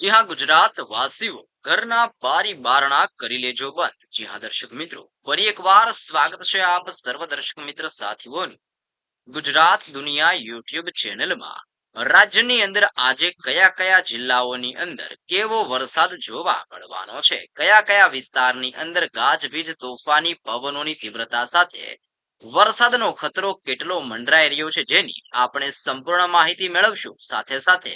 જી ગુજરાત વાસીઓ, ઘરના બારી બારણા કરી લેજો બંધ. જી દર્શક મિત્રો, ફરી એકવાર સ્વાગત છે આપ સર્વ દર્શક મિત્ર સાથીઓનું. ગુજરાત દુનિયા યુટ્યુબ ચેનલમાં, રાજ્યની અંદર આજે કયા કયા જિલ્લાઓની અંદર કેવો વરસાદ જોવા મળવાનો છે? કયા કયા વિસ્તારની અંદર ગાજવીજ, તોફાની, પવનોની તીવ્રતા સાથે વરસાદનો ખતરો કેટલો મંડરાઈ રહ્યો છે જેની આપણે સંપૂર્ણ માહિતી મેળવશું. સાથે સાથે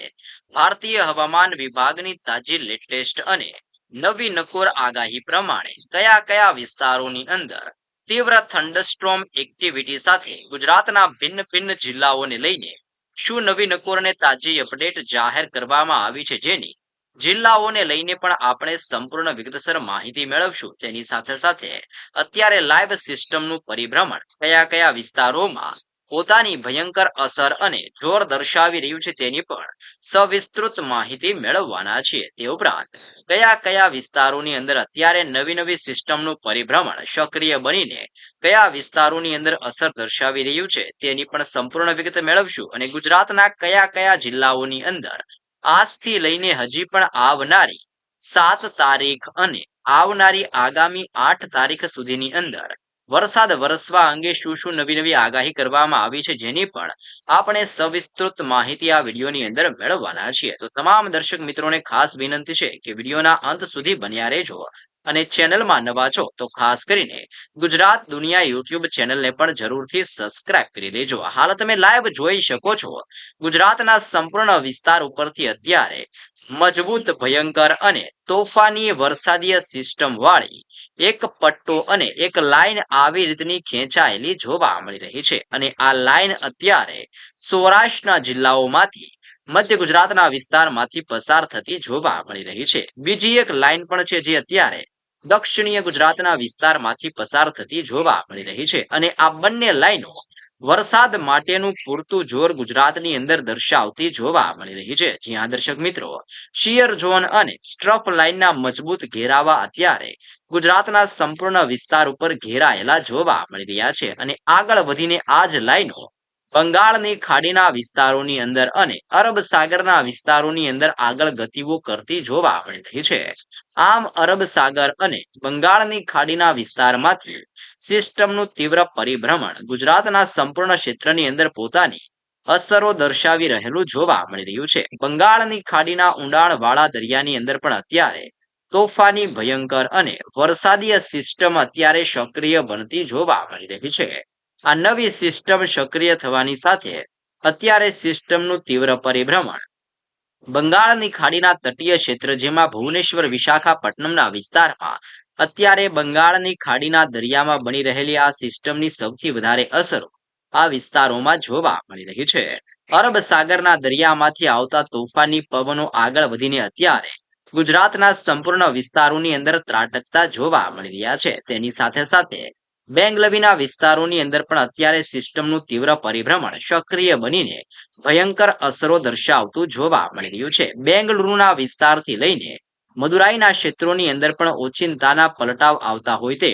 ભારતીય હવામાન વિભાગની તાજી લેટેસ્ટ અને નવી નકોર આગાહી પ્રમાણે કયા કયા વિસ્તારોની અંદર તીવ્ર થંડરસ્ટ્રોમ એક્ટિવિટી સાથે ગુજરાતના ભિન્ન ભિન્ન જિલ્લાઓને લઈને શું નવી નકોરને તાજી અપડેટ જાહેર કરવામાં આવી છે જેની જિલ્લાઓને લઈને પણ આપણે સંપૂર્ણ વિગતસર માહિતી મેળવશું. તેની સાથે સાથે અત્યારે લાઈવ સિસ્ટમનું પરિભ્રમણ કયા કયા વિસ્તારોમાં પોતાની ભયંકર અસર અને જોર દર્શાવી રહ્યું છે તેની પણ સવિસ્તૃત માહિતી મેળવવાના છીએ તે ઉપરાંત કયા કયા વિસ્તારોની અંદર અત્યારે નવી નવી સિસ્ટમનું પરિભ્રમણ સક્રિય બનીને કયા વિસ્તારોની અંદર અસર દર્શાવી રહ્યું છે તેની પણ સંપૂર્ણ વિગત મેળવશું. અને ગુજરાતના કયા કયા જિલ્લાઓની અંદર આજથી લઈને હજી પણ આવનારી સાત તારીખ અને આવનારી આગામી આઠ તારીખ સુધીની અંદર વરસાદ વરસવા અંગે શું શું નવી નવી આગાહી કરવામાં આવી છે જેની પણ આપણે સવિસ્તૃત માહિતી આ વિડીયોની અંદર મેળવવાના છીએ. તો તમામ દર્શક મિત્રોને ખાસ વિનંતી છે કે વિડીયોના અંત સુધી બન્યા રહેજો. અને ચેનલમાં નવા છો તો ખાસ કરીને ગુજરાત દુનિયા યુટ્યુબ ચેનલને પણ જરૂરથી સબસ્ક્રાઇબ કરી લેજો. હાલ તમે લાઈવ જોઈ શકો છો. ગુજરાતના સંપૂર્ણ વિસ્તાર ઉપરથી અત્યારે મજબૂત, ભયંકર અને તોફાની વરસાદીય સિસ્ટમ વાળી એક પટ્ટો અને એક લાઈન આવી રીતની ખેંચાયેલી જોવા મળી રહી છે. અને આ લાઈન અત્યારે સૌરાષ્ટ્રના જિલ્લાઓમાંથી મધ્ય ગુજરાતના વિસ્તારમાંથી પસાર થતી જોવા મળી રહી છે. બીજી એક લાઈન પણ છે જે અત્યારે દક્ષિણીય ગુજરાતના વિસ્તારમાંથી પસાર થતી જોવા મળી રહી છે અને આ બંને લાઈનો વરસાદ માટેનું પૂરતું જોર ગુજરાતની અંદર દર્શાવતી જોવા મળી રહી છે. જ્યાં દર્શક મિત્રો, શિયર ઝોન અને સ્ટ્રફ લાઇનના મજબૂત ઘેરાવા અત્યારે ગુજરાતના સંપૂર્ણ વિસ્તાર ઉપર ઘેરાયેલા જોવા મળી રહ્યા છે અને આગળ વધીને આ જ લાઈનો બંગાળની ખાડીના વિસ્તારોની અંદર અને અરબ સાગરના વિસ્તારોની અંદર આગળ ગતિઓ કરતી જોવા મળી રહી છે. આમ અરબ સાગર અને બંગાળની ખાડીના વિસ્તારમાંથી સિસ્ટમનું તીવ્ર પરિભ્રમણ ગુજરાતના સંપૂર્ણ ક્ષેત્રની અંદર પોતાની અસરો દર્શાવી રહેલું જોવા મળી રહ્યું છે. બંગાળની ખાડીના ઊંડાણ વાળા દરિયાની અંદર પણ અત્યારે તોફાની ભયંકર અને વરસાદીય સિસ્ટમ અત્યારે સક્રિય બનતી જોવા મળી રહી છે. આ નવી સિસ્ટમ સક્રિય થવાની સાથે અત્યારે સિસ્ટમનું તીવ્ર પરિભ્રમણ. બંગાળની ખાડીના તટીય ક્ષેત્ર જેમાં ભુવનેશ્વર, વિશાખાપટ્ટનમના વિસ્તારમાં અત્યારે બંગાળની ખાડીના દરિયામાં બની રહેલી આ સિસ્ટમની સૌથી વધારે અસરો આ વિસ્તારોમાં જોવા મળી રહી છે. અરબ સાગરના દરિયામાંથી આવતા તોફાની પવનો આગળ વધીને અત્યારે ગુજરાતના સંપૂર્ણ વિસ્તારોની અંદર ત્રાટકતા જોવા મળી રહ્યા છે. તેની સાથે સાથે બેંગલવીના વિસ્તારોની અંદર પણ અત્યારે સિસ્ટમનું તીવ્ર પરિભ્રમણ સક્રિય બનીને ભયંકર અસરો દર્શાવતું જોવા મળી રહ્યું છે. બેંગલુરુના વિસ્તારથી લઈને મદુરાઈના ક્ષેત્રોની અંદર પણ ઓચિંતાના પલટાવ આવતા હોય તે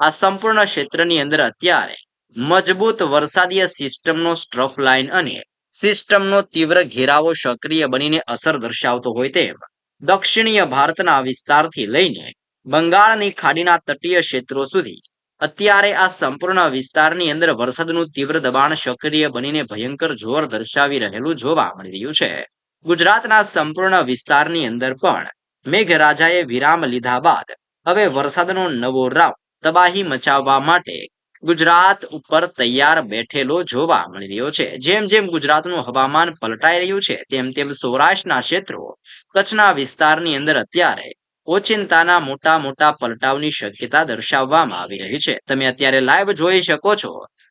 આ સંપૂર્ણ ક્ષેત્રની અંદર અત્યારે મજબૂત વરસાદીય સિસ્ટમનો સ્ટ્રફ લાઇન અને સિસ્ટમનો તીવ્ર ઘેરાવો સક્રિય બનીને અસર દર્શાવતો હોય તેમ દક્ષિણીય ભારતના વિસ્તારથી લઈને બંગાળની ખાડીના તટીય ક્ષેત્રો સુધી અત્યારે આ સંપૂર્ણ વિસ્તારની અંદર વરસાદનું તીવ્ર દબાણ સક્રિય બનીને ભયંકર જોર દર્શાવી રહેલું જોવા મળી રહ્યું છે. ગુજરાતના સંપૂર્ણ વિસ્તારની અંદર પણ મેઘરાજાએ વિરામ લીધા બાદ હવે વરસાદનો નવો રાવ તબાહી મચાવવા માટે ગુજરાત ઉપર તૈયાર બેઠેલો જોવા મળી રહ્યો છે. જેમ જેમ ગુજરાતનું હવામાન પલટાઈ રહ્યું છે, તેમ તેમ સૌરાષ્ટ્રના ક્ષેત્રો કચ્છના વિસ્તારની અંદર અત્યારે ઓચિંતાના મોટા મોટા પલટાવની શક્યતા દર્શાવવામાં આવી રહી છે. તમે અત્યારે લાઈવ જોઈ શકો છો.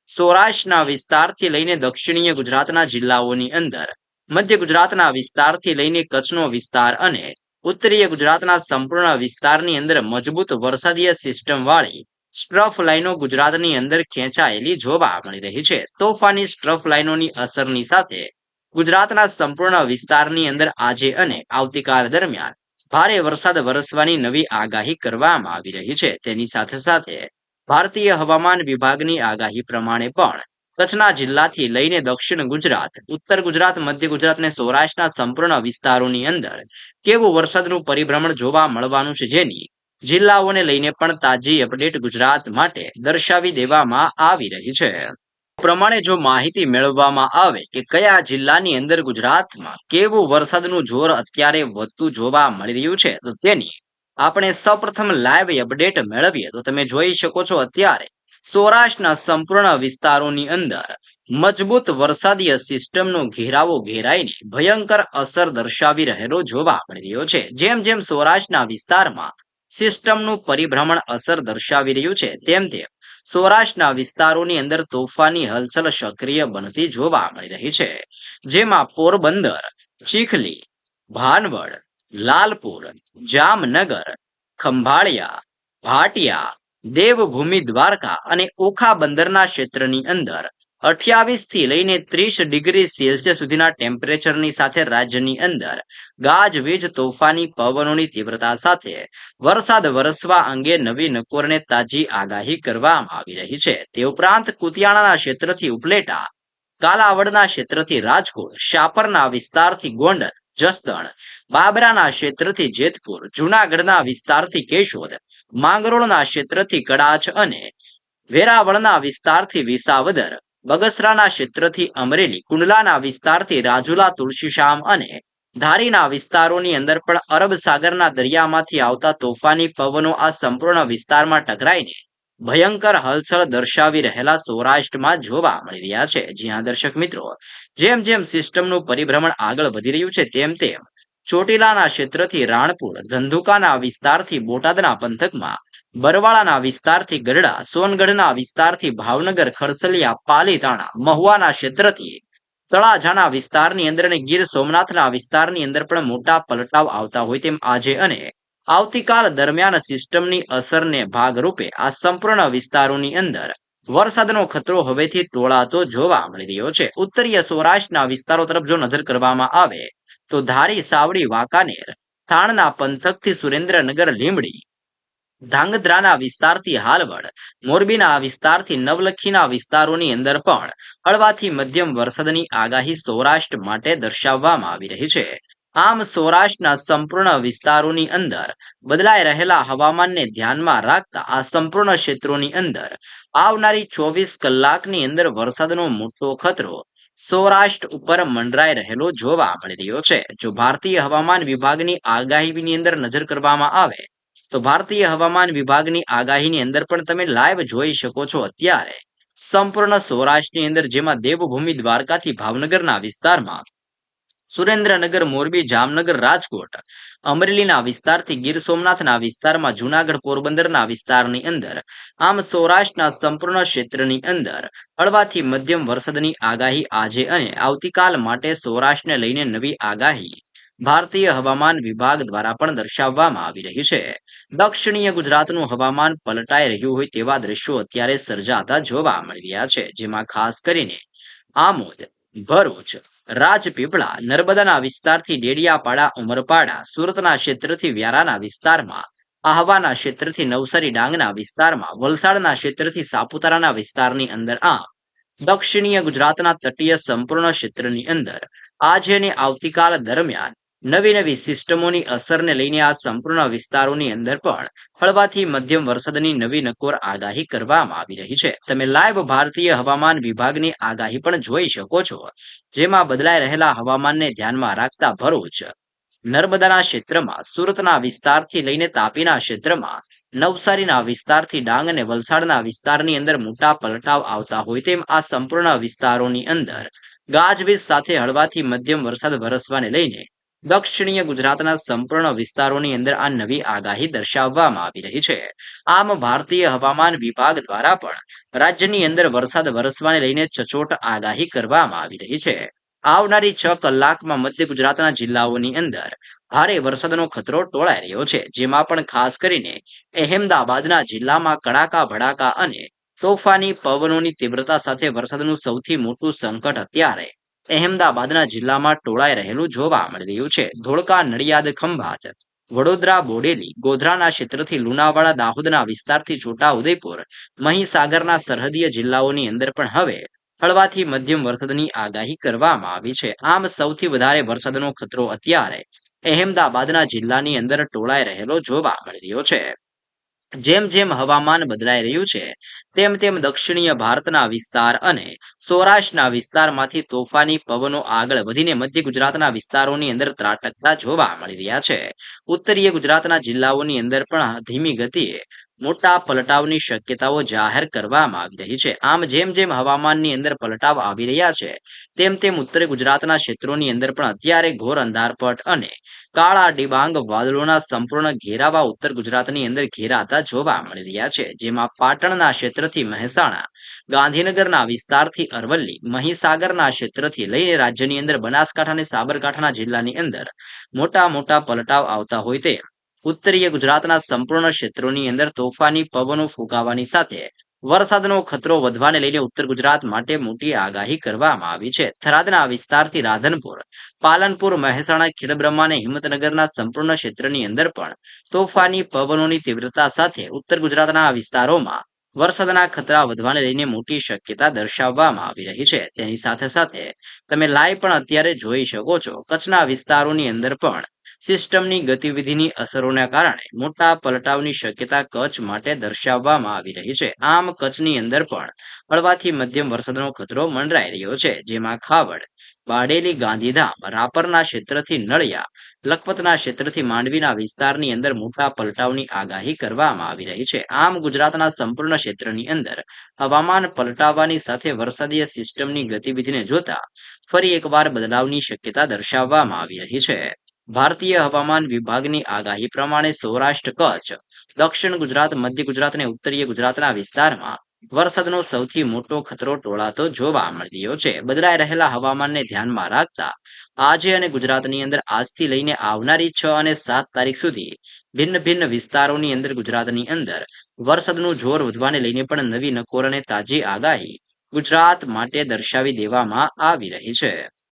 સૌરાષ્ટ્રના વિસ્તારથી લઈને દક્ષિણીય ગુજરાતના જિલ્લાઓની અંદર, મધ્ય ગુજરાતના વિસ્તારથી લઈને કચ્છનો વિસ્તાર અને ઉત્તરીય ગુજરાતના સંપૂર્ણ વિસ્તારની અંદર મજબૂત વરસાદીય સિસ્ટમ વાળી સ્ટ્રફ લાઈનો ગુજરાતની અંદર ખેંચાયેલી જોવા મળી રહી છે. તોફાની સ્ટ્રફ લાઈનોની અસરની સાથે ગુજરાતના સંપૂર્ણ વિસ્તારની અંદર આજે અને આવતીકાલ દરમિયાન ભારે વરસાદ વરસવાની નવી આગાહી કરવામાં આવી રહી છે. તેની સાથે સાથે ભારતીય હવામાન વિભાગની આગાહી પ્રમાણે પણ કચ્છના જિલ્લાથી લઈને દક્ષિણ ગુજરાત, ઉત્તર ગુજરાત, મધ્ય ગુજરાત અને સૌરાષ્ટ્રના સંપૂર્ણ વિસ્તારોની અંદર કેવું વરસાદનું પરિભ્રમણ જોવા મળવાનું છે જેની જિલ્લાઓને લઈને પણ તાજી અપડેટ ગુજરાત માટે દર્શાવી દેવામાં આવી રહી છે. પ્રમાણે જો માહિતી મેળવવામાં આવે કે કયા જિલ્લાની અંદર ગુજરાતમાં કેવું વરસાદનું જોર અત્યારે વધતું જોવા મળી રહ્યું છે, તો તેની આપણે સૌપ્રથમ લાઈવ અપડેટ મેળવીએ. તો તમે જોઈ શકો છો અત્યારે સૌરાષ્ટ્રના સંપૂર્ણ વિસ્તારોની અંદર મજબૂત વરસાદીય સિસ્ટમનો ઘેરાવો ઘેરાઈને ભયંકર અસર દર્શાવી રહેલો જોવા મળી રહ્યો છે. જેમ જેમ સૌરાષ્ટ્રના વિસ્તારમાં સિસ્ટમનું પરિભ્રમણ અસર દર્શાવી રહ્યું છે, તેમ તેમ સૌરાષ્ટ્રના વિસ્તારોની અંદર તોફાની હલચલ સક્રિય બનતી જોવા મળી રહી છે. જેમાં પોરબંદર, ચીખલી, ભાનવડ, લાલપુર, જામનગર, ખંભાળિયા, ભાટિયા, દેવભૂમિ દ્વારકા અને ઓખા બંદરના ક્ષેત્રની અંદર અઠ્યાવીસથી લઈને ત્રીસ ડિગ્રી સેલ્સિયસ સુધીના ટેમ્પરેચરની સાથે રાજ્યની અંદર ગાજવીજ તોફાની, પવનોની તીવ્રતા સાથે વરસાદ વરસવા અંગે નવી નકોરને તાજી આગાહી કરવામાં આવી રહી છે. તે ઉપરાંત કુતિયાણાના ક્ષેત્રથી ઉપલેટા, કાલાવડના ક્ષેત્રથી રાજકોટ, શાપરના વિસ્તારથી ગોંડલ જસદણ, બાબરાના ક્ષેત્રથી જેતપુર, જુનાગઢના વિસ્તારથી કેશોદ, માંગરોળના ક્ષેત્રથી કડાચ અને વેરાવળના વિસ્તારથી વિસાવદર બગસરાના ક્ષેત્રથી અમરેલી, કુંડલાના વિસ્તારથી રાજુલા, તુલસીશ્યામ અને ધારીના વિસ્તારોની અંદર પણ અરબ સાગરના દરિયામાંથી આવતા તોફાની પવનો આ સંપૂર્ણ વિસ્તારમાં ટકરાઈને ભયંકર હલચલ દર્શાવી રહેલા સૌરાષ્ટ્રમાં જોવા મળી રહ્યા છે. જ્યાં દર્શક મિત્રો, જેમ જેમ સિસ્ટમનું પરિભ્રમણ આગળ વધી રહ્યું છે, તેમ તેમ ચોટીલાના ક્ષેત્રથી રાણપુર, ધંધુકાના વિસ્તારથી બોટાદના પંથકમાં બરવાળાના વિસ્તારથી ગઢડા, સોનગઢના વિસ્તારથી ભાવનગર, ખરસલિયા, પાલીતાણા, મહુવાના ક્ષેત્રથી તળાજાના વિસ્તારની અંદર અને ગીર સોમનાથના વિસ્તારની અંદર પણ મોટા પલટાવ આવતા હોય તેમ આજે અને આવતીકાલ દરમિયાન સિસ્ટમની અસરને ભાગરૂપે આ સંપૂર્ણ વિસ્તારોની અંદર વરસાદનો ખતરો હવેથી ટોળાતો જોવા મળી રહ્યો છે. ઉત્તરીય સૌરાષ્ટ્રના વિસ્તારો તરફ જો નજર કરવામાં આવે તો ધારી, સાવડી, વાંકાનેર, થાણના પંથકથી સુરેન્દ્રનગર, લીંબડી ધાંગધ્રાના વિસ્તારથી હાલવડ, મોરબીના વિસ્તારથી નવલખીના વિસ્તારોની અંદર પણ હળવાથી મધ્યમ વરસાદની આગાહી સૌરાષ્ટ્ર માટે દર્શાવવામાં આવી રહી છે. આમ સૌરાષ્ટ્રના સંપૂર્ણ વિસ્તારોની અંદર બદલાઈ રહેલા હવામાનને ધ્યાનમાં રાખતા આ સંપૂર્ણ ક્ષેત્રોની અંદર આવનારી ચોવીસ કલાકની અંદર વરસાદનો મોટો ખતરો સૌરાષ્ટ્ર ઉપર મંડરાઈ રહેલો જોવા મળી રહ્યો છે. જો ભારતીય હવામાન વિભાગની આગાહીની અંદર નજર કરવામાં આવે તો ભારતીય હવામાન વિભાગની આગાહીની અંદર પણ તમે લાઈવ જોઈ શકો છો અત્યારે. સંપૂર્ણ સૌરાષ્ટ્રની અંદર જેમાં દેવભૂમિ દ્વારકાથી ભાવનગરના વિસ્તારમાં સુરેન્દ્રનગર, મોરબી, જામનગર, રાજકોટ, અમરેલીના વિસ્તારથી ગીર સોમનાથના વિસ્તારમાં જુનાગઢ, પોરબંદરના વિસ્તારની અંદર, આમ સૌરાષ્ટ્રના સંપૂર્ણ ક્ષેત્રની અંદર હળવાથી મધ્યમ વરસાદની આગાહી આજે અને આવતીકાલ માટે સૌરાષ્ટ્રને લઈને નવી આગાહી ભારતીય હવામાન વિભાગ દ્વારા પણ દર્શાવવામાં આવી રહી છે. દક્ષિણીય ગુજરાતનું હવામાન પલટાઈ રહ્યું હોય તેવા દ્રશ્યો અત્યારે સર્જાતા જોવા મળી રહ્યા છે, જેમાં ખાસ કરીને આમોદ, ભરૂચ, રાજપીપળા, નર્મદાના વિસ્તારથી ડેડિયાપાડા, ઉમરપાડા, સુરતના ક્ષેત્રથી વ્યારાના વિસ્તારમાં, આહવાના ક્ષેત્રથી નવસારી ડાંગના વિસ્તારમાં, વલસાડના ક્ષેત્રથી સાપુતારાના વિસ્તારની અંદર આમ, દક્ષિણીય ગુજરાતના તટીય સંપૂર્ણ ક્ષેત્રની અંદર, આજે અને આવતીકાલ દરમિયાન નવી નવી સિસ્ટમોની અસરને લઈને આ સંપૂર્ણ વિસ્તારોની અંદર પણ હળવાથી મધ્યમ વરસાદની નવી નકોર આગાહી કરવામાં આવી રહી છે. તમે લાઈવ ભારતીય હવામાન વિભાગની આગાહી પણ જોઈ શકો છો, જેમાં બદલાઈ રહેલા હવામાનને ધ્યાનમાં રાખતા ભરૂચ, નર્મદાના ક્ષેત્રમાં, સુરતના વિસ્તારથી લઈને તાપીના ક્ષેત્રમાં, નવસારીના વિસ્તારથી ડાંગ અને વલસાડના વિસ્તારની અંદર મોટા પલટાવ આવતા હોય તેમ આ સંપૂર્ણ વિસ્તારોની અંદર ગાજવીજ સાથે હળવાથી મધ્યમ વરસાદ વરસવાને લઈને દક્ષિણીય ગુજરાતના સંપૂર્ણ વિસ્તારોની અંદર આ નવી આગાહી દર્શાવવામાં આવી રહી છે. આમ ભારતીય હવામાન વિભાગ દ્વારા પણ રાજ્યની અંદર વરસાદ વરસવાને લઈને ચચોટ આગાહી કરવામાં આવી રહી છે. આવનારી છ કલાકમાં મધ્ય ગુજરાતના જિલ્લાઓની અંદર ભારે વરસાદનો ખતરો ટોળાઈ રહ્યો છે, જેમાં પણ ખાસ કરીને અહેમદાબાદના જિલ્લામાં કડાકા, ભડાકા અને તોફાની પવનોની તીવ્રતા સાથે વરસાદનું સૌથી મોટું સંકટ અત્યારે અહેમદાબાદના જિલ્લામાં ટોળાઈ રહેલું જોવા મળી રહ્યું છે. ધોળકા નડિયાદ ખંભાત, વડોદરા બોડેલી, ગોધરાના ક્ષેત્રથી લુણાવાડા, દાહોદના વિસ્તારથી છોટા ઉદયપુર મહીસાગરના સરહદીય જિલ્લાઓની અંદર પણ હવે હળવાથી મધ્યમ વરસાદની આગાહી કરવામાં આવી છે. આમ સૌથી વધારે વરસાદનો ખતરો અત્યારે અહેમદાબાદના જિલ્લાની અંદર ટોળાઈ રહેલો જોવા મળી રહ્યો છે. જેમ જેમ હવામાન બદલાઈ રહ્યું છે, તેમ તેમ દક્ષિણીય ભારતના વિસ્તાર અને સૌરાષ્ટ્રના વિસ્તારમાંથી તોફાની પવનો આગળ વધીને મધ્ય ગુજરાતના વિસ્તારોની અંદર ત્રાટકતા જોવા મળી રહ્યા છે. ઉત્તરીય ગુજરાતના જિલ્લાઓની અંદર પણ ધીમી ગતિએ મોટા પલટાવની શક્યતાઓ જાહેર કરવામાં આવી રહી છે. આમ જેમ જેમ હવામાનની અંદર પલટાવ આવી રહ્યા છે, તેમ તેમ ઉત્તર ગુજરાતના ક્ષેત્રોની અંદર પણ અત્યારે ઘોર અંધારપટ અને કાળા ડિબાંગ વાદળોના સંપૂર્ણ ઘેરાવા ઉત્તર ગુજરાતની અંદર ઘેરાતા જોવા મળી રહ્યા છે, જેમાં પાટણના ક્ષેત્રથી મહેસાણા, ગાંધીનગરના વિસ્તારથી અરવલ્લી, મહીસાગરના ક્ષેત્રથી લઈને રાજ્યની અંદર બનાસકાંઠા અને સાબરકાંઠાના જિલ્લાની અંદર મોટા મોટા પલટાવ આવતા હોય તે ઉત્તરીય ગુજરાતના સંપૂર્ણ ક્ષેત્રોની અંદર તોફાની પવનો ફૂંકાવાની સાથે વરસાદનો ખતરો વધવાને લઈને ઉત્તર ગુજરાત માટે મોટી આગાહી કરવામાં આવી છે. થરાદના વિસ્તારથી રાધનપુર, પાલનપુર, મહેસાણા ખેડબ્રહ્મા અને હિંમતનગરના સંપૂર્ણ ક્ષેત્રની અંદર પણ તોફાની પવનોની તીવ્રતા સાથે ઉત્તર ગુજરાતના વિસ્તારોમાં વરસાદના ખતરા વધવાને લઈને મોટી શક્યતા દર્શાવવામાં આવી રહી છે. તેની સાથે સાથે તમે લાઈવ પણ અત્યારે જોઈ શકો છો. કચ્છના વિસ્તારોની અંદર પણ સિસ્ટમની ગતિવિધિની અસરોના કારણે મોટા પલટાવની શક્યતા કચ્છ માટે દર્શાવવામાં આવી રહી છે. આમ કચ્છની અંદર પણ હળવાથી મધ્યમ વરસાદનો ખતરો મંડરાઈ રહ્યો છે, જેમાં ખાવડ, બાડેલી ગાંધીધામ, રાપરના ક્ષેત્રથી નળિયા, લખપતના ક્ષેત્રથી માંડવીના વિસ્તારની અંદર મોટા પલટાવની આગાહી કરવામાં આવી રહી છે. આમ ગુજરાતના સંપૂર્ણ ક્ષેત્રની અંદર હવામાન પલટાવવાની સાથે વરસાદીય સિસ્ટમની ગતિવિધિને જોતા ફરી એકવાર બદલાવની શક્યતા દર્શાવવામાં આવી રહી છે. ભારતીય હવામાન વિભાગની આગાહી પ્રમાણે સૌરાષ્ટ્ર, કચ્છ, દક્ષિણ ગુજરાત, મધ્ય ગુજરાત અને ઉત્તરીય ગુજરાતના વિસ્તારમાં વરસાદનો સૌથી મોટો ખતરો ટોળાતો જોવા મળ્યો છે. બદલાઈ રહેલા હવામાનને ધ્યાનમાં રાખતા આજે અને ગુજરાતની અંદર આજથી લઈને આવનારી છ અને સાત તારીખ સુધી ભિન્ન ભિન્ન વિસ્તારોની અંદર ગુજરાતની અંદર વરસાદનું જોર વધવાને લઈને પણ નવી નકોર અને તાજી આગાહી ગુજરાત માટે દર્શાવી દેવામાં આવી રહી છે.